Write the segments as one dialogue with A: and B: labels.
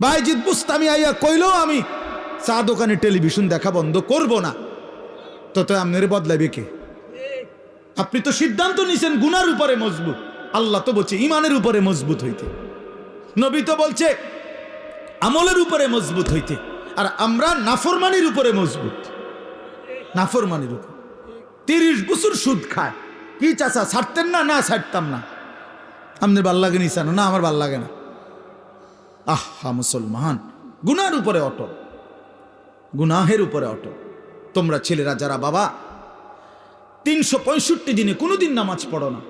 A: বাইজিৎ বুস্তামি আইয়া কইলেও আমি চা দোকানে টেলিভিশন দেখা বন্ধ করব না। তো তো আপনার বদলাবে কে? আপনি তো সিদ্ধান্ত নিছেন, গুনার উপরে মজবুত। আল্লাহ তো বলছে, ইমানের উপরে মজবুত হইতে। নবী তো বলছে, আমলের উপরে মজবুত হইতে। আর আমরা নাফরমানির উপরে মজবুত। নাফরমানির উপর। তিরিশ বছর সুদ খায়। কি চাচা, ছাড়তেন না? না, ছাড়তাম না। আপনার ভালো লাগে না, আমার ভালো লাগে না। আহা মুসলমান, গুনার উপরে অটল, গুনাহের উপরে অটল। তোমরা ছেলেরা যারা বাবা, তিনশো পঁয়ষট্টি দিনে কোনোদিন নামাজ পড়ো না।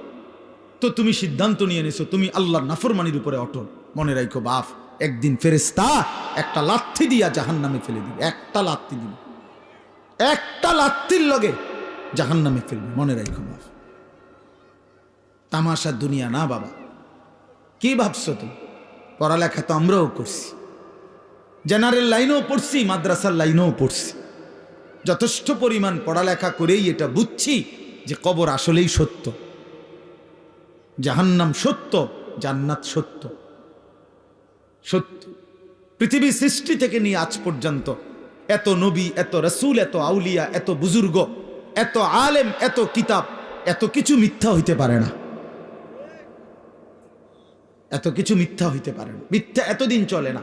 A: তো তুমি সিদ্ধান্ত নিয়ে নিছো, তুমি আল্লাহর নাফরমানির উপরে অটল। মনে রাখো বাপ, একদিন ফেরেস্তা একটা লাথি দিয়া জাহান নামে ফেলে দিবে, একটা লাথি দিবে। একটা লাত্তির লগে জাহান নামে ফেলবে, মনে রাখো বাপ। তামাশার দুনিয়া না বাবা। কি ভাবছ তুমি? পড়ালেখা তো আমরাও করছি। জেনারেল লাইনেও পড়ছি, মাদ্রাসার লাইনেও পড়ছি। যথেষ্ট পরিমাণ পড়ালেখা করেই এটা বুঝছি যে কবর আসলেই সত্য। জাহান্নাম সত্য, জান্নাত সত্য। সত্য। পৃথিবী সৃষ্টি থেকে নিয়ে আজ পর্যন্ত এত নবী, এত রসুল, এত আউলিয়া, এত বুজুর্গ, এত আলেম, এত কিতাব, এত কিছু মিথ্যা হইতে পারে না। এত কিছু মিথ্যা হইতে পারে না। মিথ্যা এতদিন চলে না।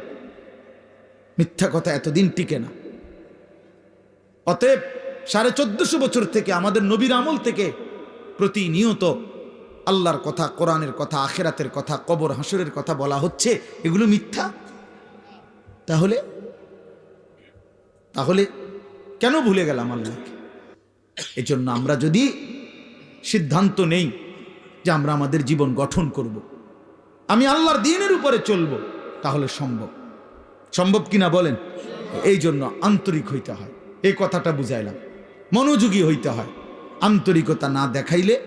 A: মিথ্যা কথা এতদিন টিকে না। অতএব সাড়ে চোদ্দশো বছর থেকে আমাদের নবীর আমল থেকে প্রতিনিয়ত আল্লাহর কথা, কোরআনের কথা, আখেরাতের কথা, কবর হাসরের কথা বলা হচ্ছে। এগুলো মিথ্যা? তাহলে? তাহলে কেন ভুলে গেলাম আল্লাহকে? এই জন্য আমরা যদি সিদ্ধান্ত নেই যে আমরা আমাদের জীবন গঠন করব। আমি আল্লাহর দিনের উপরে চলবো, তাহলে সম্ভব। সম্ভব কিনা বলেন? এই জন্য আন্তরিক হইতে হয়। এই কথাটা বুঝাইলাম। মনোযোগী হইতে হয়। আন্তরিকতা না দেখাইলে,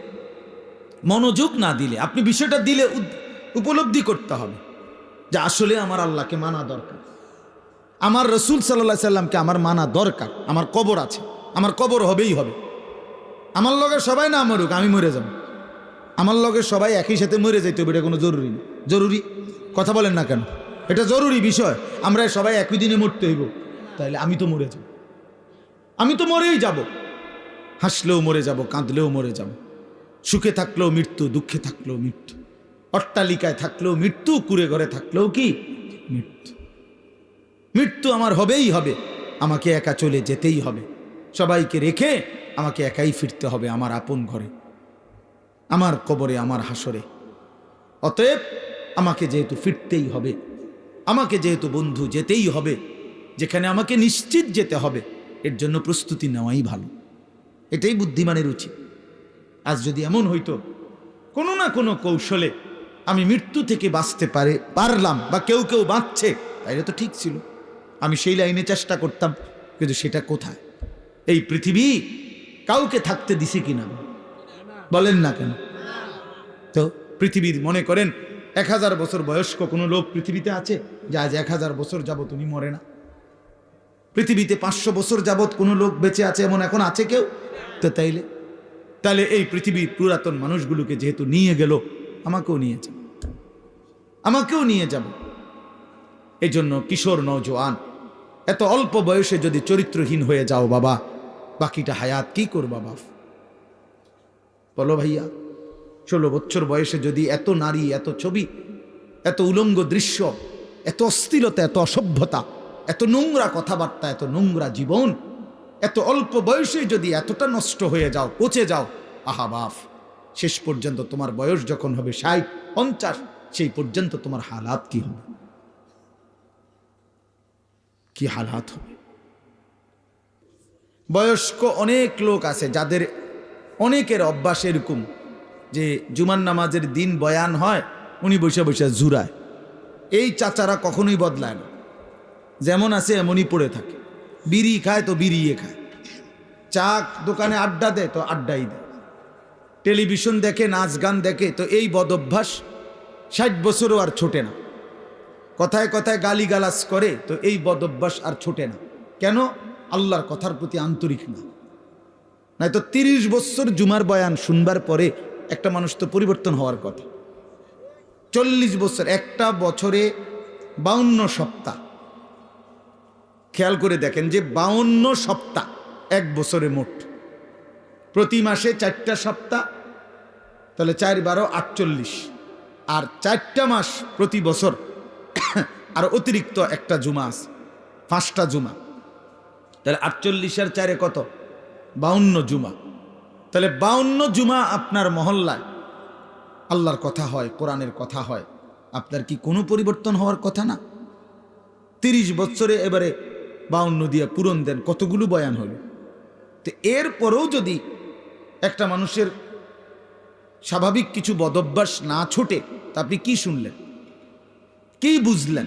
A: মনোযোগ না দিলে, আপনি বিষয়টা দিলে উপলব্ধি করতে হবে যে আসলে আমার আল্লাহকে মানা দরকার। আমার রসুল সাল্লাহ সাল্লামকে আমার মানা দরকার। আমার কবর আছে। আমার কবর হবেই হবে। আমার লগে সবাই না মরুক, আমি মরে যাব। আমার লগে সবাই একই সাথে মরে যাইতে হবে, এটা কোনো জরুরি না। জরুরি। কথা বলেন না কেন? এটা জরুরি বিষয়। আমরা সবাই একই দিনে মরতে হইব। তাহলে আমি তো মরে যাব। আমি তো মরেই যাব। হাসলেও মরে যাব, কাঁদলেও মরে যাব। সুখে থাকলেও মৃত্যু, দুঃখে থাকলেও মৃত্যু। অট্টালিকায় থাকলেও মৃত্যু, কুড়ে ঘরে থাকলেও কি? মৃত্যু। মৃত্যু আমার হবেই হবে। আমাকে একা চলে যেতেই হবে। সবাইকে রেখে আমাকে একাই ফিরতে হবে আমার আপন ঘরে। আমার কবরে, আমার হাসরে। অতএব আমাকে যেহেতু ফিরতেই হবে, আমাকে যেহেতু বন্ধু যেতেই হবে, যেখানে আমাকে নিশ্চিত যেতে হবে, এর জন্য প্রস্তুতি নেওয়াই ভালো। এটাই বুদ্ধিমানের উচিত আজ যদি এমন হইতো, কোনো না কোনো কৌশলে আমি মৃত্যু থেকে বাঁচতে পারে, পারলাম বা কেউ কেউ বাঁচছে, তাইলে তো ঠিক ছিল। আমি সেই লাইনে চেষ্টা করতাম, কিন্তু সেটা কোথায়? এই পৃথিবী কাউকে থাকতে দিছে কিনা? বলেন না কেন? তো পৃথিবীর মনে করেন এক হাজার বছর বয়স্ক কোনো লোক পৃথিবীতে আছে যে আজ এক হাজার বছর যাবত উনি মরে না? পৃথিবীতে পাঁচশো বছর যাবৎ কোনো লোক বেঁচে আছে এমন এখন আছে কেউ? তো তাইলে তাহলে এই পৃথিবীর পুরাতন মানুষগুলোকে যেহেতু নিয়ে গেল, আমাকেও নিয়ে যাবে। আমাকেও নিয়ে যাবে। এই জন্য কিশোর নৌজওয়ান এত অল্প বয়সে যদি চরিত্রহীন হয়ে যাও বাবা, বাকিটা হায়াত কি করবা বাপ? বলো ভাইয়া। ষোলো বছর বয়সে যদি এত নারী, এত ছবি, এত উলঙ্গ দৃশ্য, এত অস্থিরতা, এত অসভ্যতা, এত নোংরা কথাবার্তা, এত নোংরা জীবন, এত অল্প বয়সে যদি এতটা নষ্ট হয়ে যাও, পচে যাও, আহা বাফ, শেষ পর্যন্ত তোমার বয়স যখন হবে ষাট, পঞ্চাশ, সেই পর্যন্ত তোমার হালাত কি হবে? কি হালাত হবে? বয়স্ক অনেক লোক আছে যাদের অনেকের অভ্যাস এরকম যে জুমার নামাজের দিন বয়ান হয়, উনি বসে বসে জুরায় এই চাচারা কখনোই বদলায় না। যেমন আছে এমনই পড়ে থাকে। বিড়ি খায় তো বিড়িয়ে খায়। চা দোকানে আড্ডা দেয় তো আড্ডাই দেয়। টেলিভিশন দেখে, নাচ গান দেখে, তো এই বদভ্যাস ষাট বছরও আর ছোটে না। কথায় কথায় গালিগালাজ করে, তো এই বদভ্যাস আর ছোটে না। কেন? আল্লাহর কথার প্রতি আন্তরিক না। নয়তো তিরিশ বছর জুমার বয়ান শুনবার পরে একটা মানুষ তো পরিবর্তন হওয়ার কথা। চল্লিশ বছর, একটা বছরে বাউন্ন সপ্তাহ। খেয়াল করে দেখেন যে বাউন্ন সপ্তাহ, এক বছরে মোট। প্রতি মাসে চারটা সপ্তাহ, তাহলে চার বারো আটচল্লিশ। আর চারটা মাস প্রতি বছর, আর অতিরিক্ত একটা জুমা আছে, পাঁচটা জুমা। তাহলে আটচল্লিশ আর চারে কত? বাউন্ন জুমা। তাহলে বাউন্ন জুমা আপনার মহল্লায়। আল্লাহর কথা হয়, কোরআনের কথা হয়। আপনার কি কোনো পরিবর্তন হওয়ার কথা না? তিরিশ বছরে এবারে বাউন্ন দিয়ে পূরণ দেন, কতগুলো বয়ান হলো? তো এরপরেও যদি একটা মানুষের স্বাভাবিক কিছু বদভ্যাস না ছোটে, তা আপনি কি শুনলেন? কি বুঝলেন?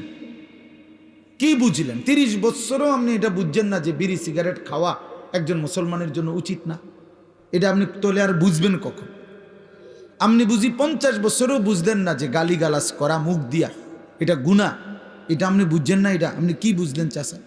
A: কি বুঝলেন? তিরিশ বছরও আপনি এটা বুঝছেন না যে বিড়ি, সিগারেট খাওয়া একজন মুসলমানের জন্য উচিত না। এটা আপনি তোলে আর বুঝবেন কখন? আপনি বুঝি পঞ্চাশ বছরও বুঝলেন না যে গালিগালাজ করা, মুখ দিয়া, এটা গুণা এটা আপনি বুঝছেন না এটা? আপনি কি বুঝলেন চাষা